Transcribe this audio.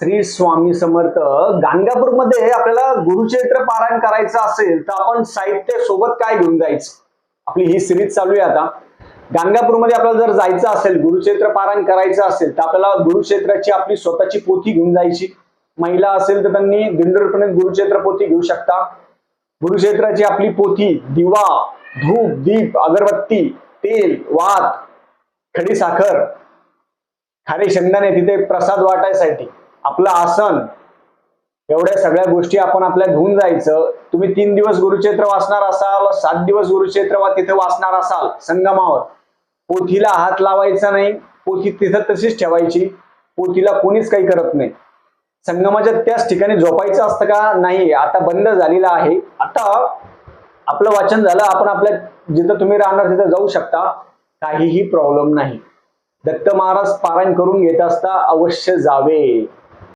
श्री स्वामी समर्थ गाणगापूरमध्ये आपल्याला गुरुचरित्र पारायण करायचं असेल तर आपण साहित्य सोबत काय घेऊन जायचं? आपली ही सिरीज चालू आहे आता. गाणगापूरमध्ये आपल्याला जर जायचं असेल गुरुचरित्र पारायण करायचं असेल तर आपल्याला गुरुक्षेत्राची आपली स्वतःची पोथी घेऊन जायची. महिला असेल तर त्यांनी दिंडोरपणे गुरुचरित्र पोथी घेऊ शकता. गुरुक्षेत्राची आपली पोथी दिवा धूप दीप अगरबत्ती तेल वात खडी साखर खारे शेंगदाणे तिथे प्रसाद वाटायसाठी. आपलं आसन एवढ्या सगळ्या गोष्टी आपण आपल्या घेऊन जायचं. तुम्ही तीन दिवस गुरुक्षेत्र वाचणार असाल सात दिवस गुरुक्षेत्र वा तिथे वाचणार असाल संगमावर. पोथीला हात लावायचा नाही. पोथी तिथं तशीच ठेवायची. पोथीला कोणीच काही करत नाही. संगमाच्या त्याच ठिकाणी झोपायचं असतं का? नाही. आता बंद झालेला आहे. आता आपलं वाचन झालं. आपण आपल्या जिथं तुम्ही राहणार तिथं जाऊ शकता. काहीही प्रॉब्लेम नाही. दत्त महाराज पारायण करून घेत असता अवश्य जावे.